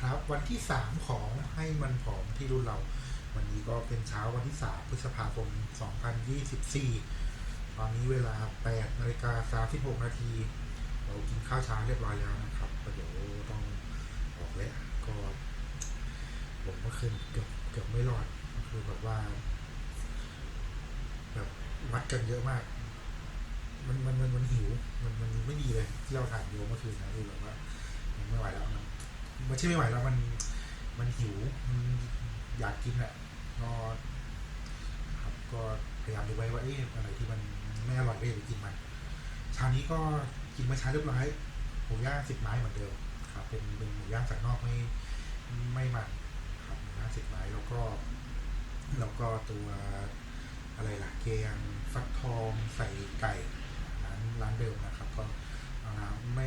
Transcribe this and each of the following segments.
ครับ วันที่ 3 ของให้มันผอมที่รุ่นเรา วันนี้ก็เป็นเช้าวันที่ 3 พฤษภาคม 2024 ตอนนี้เวลา8นาฬิกา36 นาทีเรากินข้าวเช้าเรียบร้อยแล้วนะครับเดี๋ยวต้องออกแล้วก็ผมเมื่อคืนเกือบเกือบไม่รอดคือแบบว่า แบบวัดกันเยอะมาก มันมันมันมันหิว มันมันไม่ดีเลย ที่เราถ่ายโอเมื่อคืนนะคือแบบว่า ไม่ไหวแล้วมัน ไม่ใช่ไม่ไหวแล้วมัน มันหิวมันอยากกินอะก็ครับก็พยายามดูไว้ว่าเอ๊ะอะไรที่มันไม่อร่อยก็อย่าไปกินมันเช้านี้ก็กินมาช้าเรียบร้อยหมูย่างสิบไม้เหมือนเดิมครับ เป็นเป็นหมูย่างสันนอกไม่ไม่มันครับหมูย่างสิบไม้แล้วก็ แล้วก็ตัวอะไรล่ะแกงฟักทองใส่ไก่ร้านร้านเดิมนะครับ ก็ไม่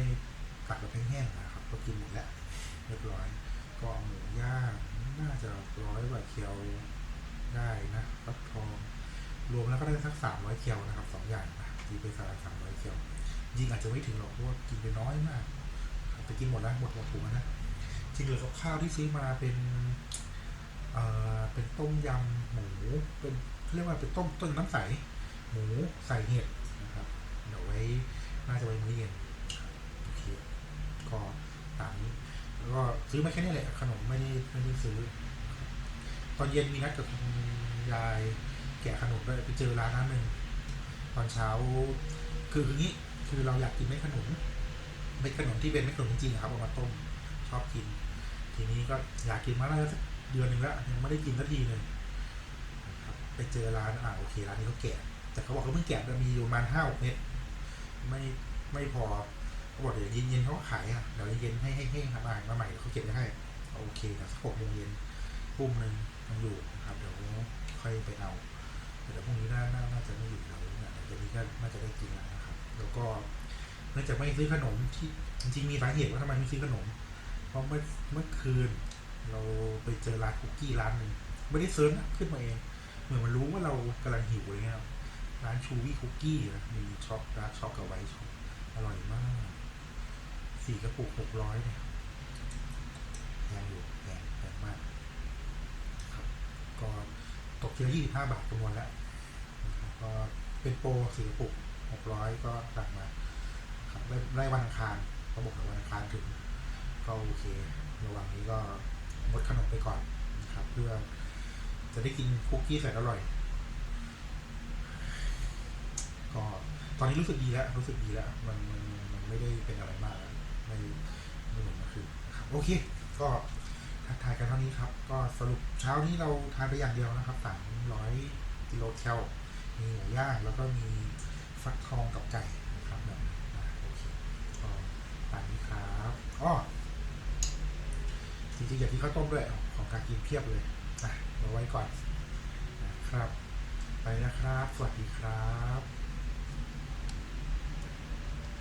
ตักแบบแห้งๆนะครับ ก็กินหมดแล้ว เรียบร้อยก็เอาหมูย่างน่าจะร้อยกว่าเคียวได้นะฟักทองรวมแล้วก็ได้สักสามร้อยเคียวนะครับสองอย่างนะตีไปสามสามร้อยเคียวยิงอาจจะไม่ถึงหรอกเพราะว่ากินไปน้อยมากแต่กินหมดแล้วหมดหมดถุงแล้วนะจริงเหลือกับข้าวที่ซื้อมาเป็นเอ่อเป็นต้มยำหมูเป็นเรียกว่าเป็นต้มต้มน้ำใสหมูใส่เห็ดนะครับเดี๋ยวไว้น่าจะไว้มื้อเย็นโอเคก็ตามนี้ ก็ซื้อมาแค่นี้แหละ ขนมไม่ได้ไม่ได้ซื้อ ตอนเย็นมีนัดกับคุณยายแกะขนมด้วยไปเจอร้านนั้นหนึ่งตอนเช้า คือคืองี้คือเราอยากกินเม็ดขนุนเม็ดขนุนที่เป็นเม็ดขนุนจริงๆครับเอามาต้มชอบกิน ทีนี้ก็อยากกินมาแล้วเดือนหนึ่งแล้วยังไม่ได้กินสักทีเลยนะครับไปเจอร้านอ่าโอเคร้านนี้เขาแกะแต่เขาบอกเขาเพิ่งแกะมีอยู่ประมาณห้าหกเม็ดไม่ไม่พอ เขาบอกเดี๋ยวเย็นๆเขาขายอะเดี๋ยวเย็นให้ให้ให้ทำอาหารมาใหม่เขาเก็บไว้ให้โอเคนะสักหกโมงเย็นทุ่มหนึ่งยังอยู่นะครับเดี๋ยวค่อยไปเอาแต่เดี๋ยวพรุ่งนี้น่าน่าจะไม่อยู่แล้วเนี่ยเดี๋ยวนี้ก็น่าจะได้กินแล้วนะครับ แล้วก็เนื่องจากไม่ซื้อขนมที่จริงๆมีสาเหตุว่าทำไมไม่ซื้อขนม เพราะเมื่อเมื่อคืน เราไปเจอร้านคุกกี้ร้านหนึ่งไม่ได้เซิร์ชนะขึ้นมาเองเหมือนมันรู้ว่าเรากำลังหิวอะไรเงี้ยร้านชูวี่คุกกี้นะมีช็อกดาร์กช็อกกับไวท์ช็อกอร่อยมาก สี่กระปุกหกร้อยเนี่ยแพงอยู่แพงแพงมากครับก็ตกทีละยี่สิบห้าบาทจำนวนแล้วก็เป็นโปรสี่กระปุกหกร้อยก็สั่งมาครับได้ได้วันอังคารเขาบอกว่าวันอังคารถึง ก็โอเค ระหว่างนี้ก็งดขนมไปก่อนนะครับ เพื่อจะได้กินคุกกี้แสนอร่อย ก็ตอนนี้รู้สึกดีแล้วรู้สึกดีแล้ว มันมันมันไม่ได้เป็นอะไรมากแล้ว ไม่ไม่เหมือนเมื่อคืนนะครับโอเค ก็ทักทายกันเท่านี้ครับ ก็สรุปเช้านี้เราทานไปอย่างเดียวนะครับสามร้อยกิโลแคลมีหมูย่างแล้วก็มีฟักทองกับไก่นะครับแบบโอเคก็ตามนี้ครับอ้อจริงๆอยากกินข้าวต้มด้วยของการกินเพียบเลยนะเอาไว้ก่อนนะครับ ไปนะครับ สวัสดีครับ